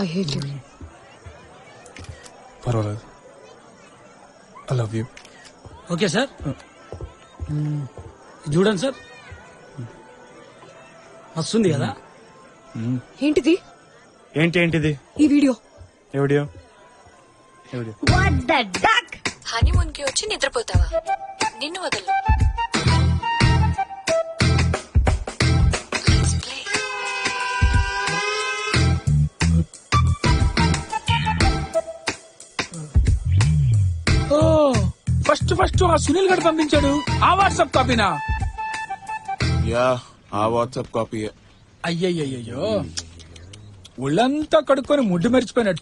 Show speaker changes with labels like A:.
A: I hate you
B: పర్వాలేదు. I love you
C: okay sir చూడండి sir వస్తుంది కదా?
A: ఏంటిది?
B: ఏంటి ఏంటిది?
A: ఈ వీడియో.
B: ఎవడియో? ఎవడియో?
A: హనీమూన్కి వచ్చి నిద్రపోతావా? నిన్ను వదలు
D: ఫస్ట్ ఫస్ట్ ఆ సునీల్ గడు పంపించాడు. ఆ వాట్సాప్ కాపీనా?
E: యా ఆ వాట్సాప్ కాపీ
D: అయ్యయ్యో ఒళ్ళంతా కడుక్కొని ముడ్డు మరిచిపోయినట్టు.